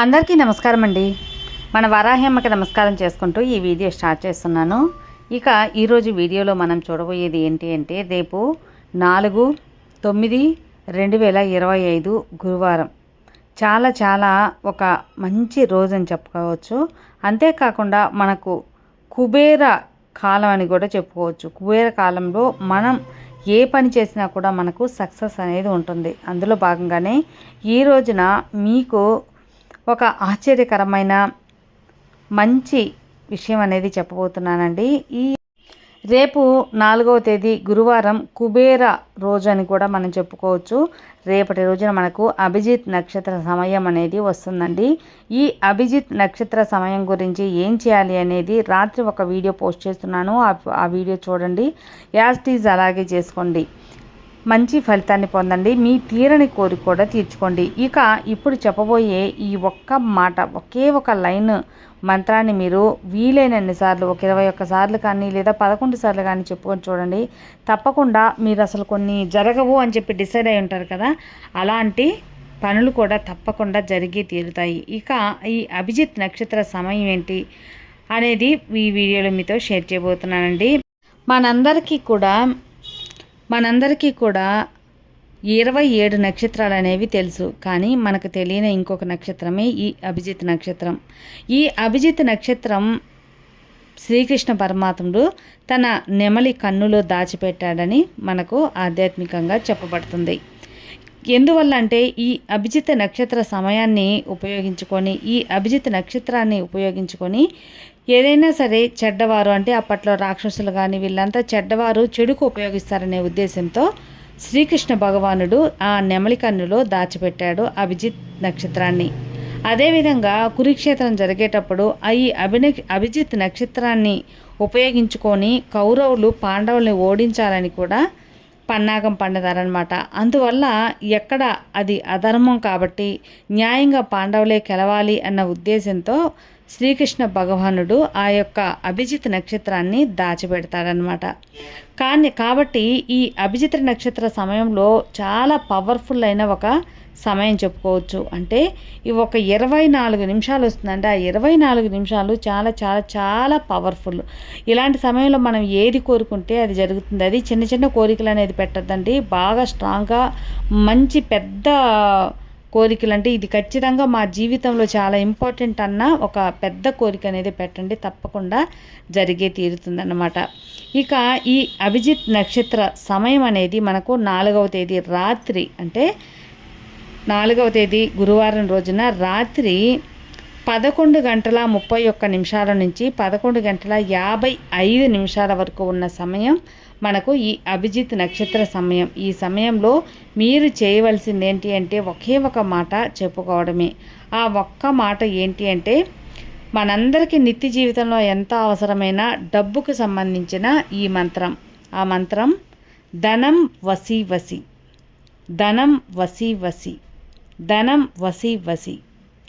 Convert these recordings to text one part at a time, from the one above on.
అందరికీ నమస్కారం అండి మన వరాహ్యమ్మకి నమస్కారం చేసుకుంటూ ఈ వీడియో స్టార్ట్ చేస్తున్నాను. ఇక ఈరోజు వీడియోలో మనం చూడబోయేది ఏంటి అంటే రేపు నాలుగు తొమ్మిది రెండు వేల ఇరవై ఐదు గురువారం. చాలా చాలా ఒక మంచి రోజు అని చెప్పుకోవచ్చు. అంతేకాకుండా మనకు కుబేర కాలం అని కూడా చెప్పుకోవచ్చు. కుబేర కాలంలో మనం ఏ పని చేసినా కూడా మనకు సక్సెస్ అనేది ఉంటుంది. అందులో భాగంగానే ఈ రోజున మీకు ఒక ఆశ్చర్యకరమైన మంచి విషయం అనేది చెప్పబోతున్నానండి. ఈ రేపు నాలుగవ తేదీ గురువారం కుబేర రోజు అని కూడా మనం చెప్పుకోవచ్చు. రేపటి రోజున మనకు అభిజిత్ నక్షత్ర సమయం అనేది వస్తుందండి. ఈ అభిజిత్ నక్షత్ర సమయం గురించి ఏం చేయాలి అనేది రాత్రి ఒక వీడియో పోస్ట్ చేస్తున్నాను. ఆ వీడియో చూడండి. యాజ్ టీజ్ అలాగే చేసుకోండి. మంచి ఫలితాన్ని పొందండి. మీ తీరని కోరిక కూడా తీర్చుకోండి. ఇక ఇప్పుడు చెప్పబోయే ఈ ఒక్క మాట ఒకే ఒక లైన్ మంత్రాన్ని మీరు వీలైనన్ని సార్లు ఒక ఇరవై ఒక్క సార్లు కానీ లేదా పదకొండు సార్లు కానీ చెప్పుకొని చూడండి. తప్పకుండా మీరు అసలు కొన్ని జరగవు అని చెప్పి డిసైడ్ అయి ఉంటారు కదా. అలాంటి పనులు కూడా తప్పకుండా జరిగి తీరుతాయి. ఇక ఈ అభిజిత్ నక్షత్ర సమయం ఏంటి అనేది ఈ వీడియోలో మీతో షేర్ చేయబోతున్నానండి. మనందరికీ కూడా మనందరికీ కూడా ఇరవై ఏడు నక్షత్రాలు అనేవి తెలుసు కానీ మనకు తెలియని ఇంకొక నక్షత్రమే ఈ అభిజిత్ నక్షత్రం. ఈ అభిజిత్ నక్షత్రం శ్రీకృష్ణ పరమాత్ముడు తన నెమలి కన్నులో దాచిపెట్టాడని మనకు ఆధ్యాత్మికంగా చెప్పబడుతుంది. ఎందువల్ల అంటే ఈ అభిజిత్ నక్షత్ర సమయాన్ని ఉపయోగించుకొని ఈ అభిజిత్ నక్షత్రాన్ని ఉపయోగించుకొని ఏదైనా సరే చెడ్డవారు అంటే అప్పట్లో రాక్షసులు కానీ వీళ్ళంతా చెడ్డవారు చెడుకు ఉపయోగిస్తారనే ఉద్దేశంతో శ్రీకృష్ణ భగవానుడు ఆ నెమలి కన్నులో దాచిపెట్టాడు అభిజిత్ నక్షత్రాన్ని. అదేవిధంగా కురుక్షేత్రం జరిగేటప్పుడు ఈ అభిన అభిజిత్ నక్షత్రాన్ని ఉపయోగించుకొని కౌరవులు పాండవుల్ని ఓడించాలని కూడా పన్నాగం పండుతారనమాట అందువల్ల ఎక్కడ అది అధర్మం కాబట్టి న్యాయంగా పాండవులే గెలవాలి అన్న ఉద్దేశంతో శ్రీకృష్ణ భగవానుడు ఆ యొక్క అభిజిత్ నక్షత్రాన్ని దాచిపెడతాడనమాట కానీ కాబట్టి ఈ అభిజిత్ నక్షత్ర సమయంలో చాలా పవర్ఫుల్ అయిన ఒక సమయం చెప్పుకోవచ్చు. అంటే ఈ ఒక ఇరవై నాలుగు నిమిషాలు వస్తుందంటే ఆ ఇరవై నాలుగు నిమిషాలు చాలా చాలా చాలా పవర్ఫుల్ ఇలాంటి సమయంలో మనం ఏది కోరుకుంటే అది జరుగుతుంది. అది చిన్న చిన్న కోరికలు అనేది పెట్టద్దండి. బాగా స్ట్రాంగ్గా మంచి పెద్ద కోరికలు అంటే ఇది ఖచ్చితంగా మా జీవితంలో చాలా ఇంపార్టెంట్ అన్న ఒక పెద్ద కోరిక అనేది పెట్టండి తప్పకుండా జరిగే తీరుతుందన్నమాట. ఇక ఈ అభిజిత్ నక్షత్ర సమయం అనేది మనకు నాలుగవ తేదీ రాత్రి అంటే నాలుగవ తేదీ గురువారం రోజున రాత్రి పదకొండు గంటల ముప్పై ఒక్క నిమిషాల నుంచి పదకొండు గంటల యాభై ఐదు నిమిషాల వరకు ఉన్న సమయం మనకు ఈ అభిజిత్ నక్షత్ర సమయం. ఈ సమయంలో మీరు చేయవలసింది ఏంటి అంటే ఒకే ఒక మాట చెప్పుకోవడమే. ఆ ఒక్క మాట ఏంటి అంటే మనందరికీ నిత్య జీవితంలో ఎంత అవసరమైన డబ్బుకు సంబంధించిన ఈ మంత్రం. ఆ మంత్రం ధనం వసి వసి. ధనం వసి వసి. ధనం వసి వసి.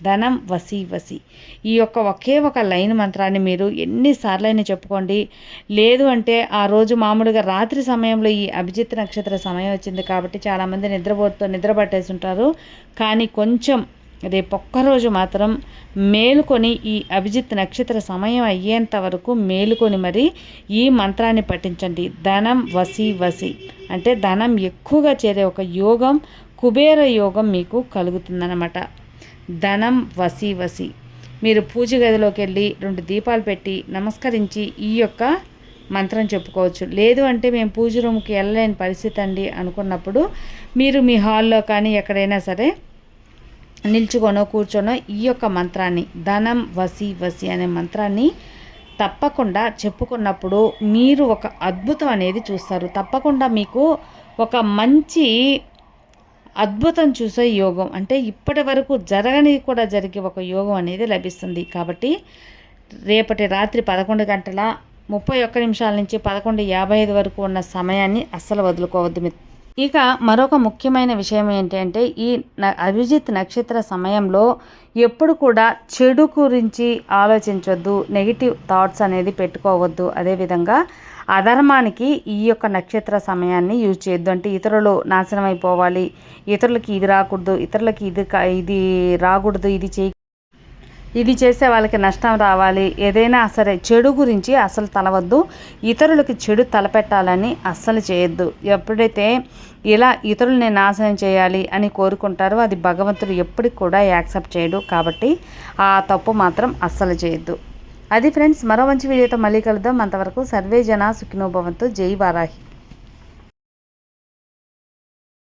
ధనం వసి వసి. ఈ యొక్క ఒకే ఒక లైన్ మంత్రాన్ని మీరు ఎన్నిసార్లైనా చెప్పుకోండి. లేదు అంటే ఆ రోజు మామూలుగా రాత్రి సమయంలో ఈ అభిజిత్ నక్షత్ర సమయం వచ్చింది కాబట్టి చాలామంది నిద్రపోతూ నిద్ర పట్టేసి ఉంటారు కానీ కొంచెం రేపు ఒక్కరోజు మాత్రం మేలుకొని ఈ అభిజిత్ నక్షత్ర సమయం అయ్యేంత వరకు మేలుకొని మరి ఈ మంత్రాన్ని పఠించండి. ధనం వసి వసి. అంటే ధనం ఎక్కువగా చేరే ఒక యోగం కుబేర యోగం మీకు కలుగుతుందన్నమాట. ధనం వసి వసి. మీరు పూజ గదిలోకి వెళ్ళి రెండు దీపాలు పెట్టి నమస్కరించి ఈ యొక్క మంత్రం చెప్పుకోవచ్చు. లేదు అంటే మేము పూజ రూమ్కి వెళ్ళలేని పరిస్థితి అండి అనుకున్నప్పుడు మీరు మీ హాల్లో కానీ ఎక్కడైనా సరే నిల్చుకొనో కూర్చొనో ఈ యొక్క మంత్రాన్ని ధనం వసి వసి అనే మంత్రాన్ని తప్పకుండా చెప్పుకున్నప్పుడు మీరు ఒక అద్భుతం అనేది చూస్తారు. తప్పకుండా మీకు ఒక మంచి అద్భుతం చూసే యోగం. అంటే ఇప్పటి వరకు జరగని కూడా జరిగే ఒక యోగం అనేది లభిస్తుంది. కాబట్టి రేపటి రాత్రి పదకొండు గంటల ముప్పై ఒక్క నిమిషాల నుంచి పదకొండు యాభై ఐదు వరకు ఉన్న సమయాన్ని అస్సలు వదులుకోవద్దు ఇక మరొక ముఖ్యమైన విషయం ఏంటంటే ఈ అభిజిత్ నక్షత్ర సమయంలో ఎప్పుడు కూడా చెడు గురించి ఆలోచించవద్దు నెగిటివ్ థాట్స్ అనేది పెట్టుకోవద్దు. అదేవిధంగా అధర్మానికి ఈ యొక్క నక్షత్ర సమయాన్ని యూజ్ చేయొద్దు. అంటే ఇతరులు నాశనం అయిపోవాలి ఇతరులకి ఇది రాకూడదు. ఇతరులకి ఇది ఇది రాకూడదు. ఇది చేయ ఇది చేసే వాళ్ళకి నష్టం రావాలి. ఏదైనా సరే చెడు గురించి అసలు తలవద్దు. ఇతరులకి చెడు తలపెట్టాలని అస్సలు చేయొద్దు. ఎప్పుడైతే ఇలా ఇతరులని నాశనం చేయాలి అని కోరుకుంటారో అది భగవంతుడు ఎప్పటికి కూడా యాక్సెప్ట్ చేయడు. కాబట్టి ఆ తప్పు మాత్రం అస్సలు చేయొద్దు. అది ఫ్రెండ్స్ మరో మంచి వీడియోతో మళ్ళీ కలుద్దాం. అంతవరకు సర్వే జన సుఖినోభవంతో జై వారాహి.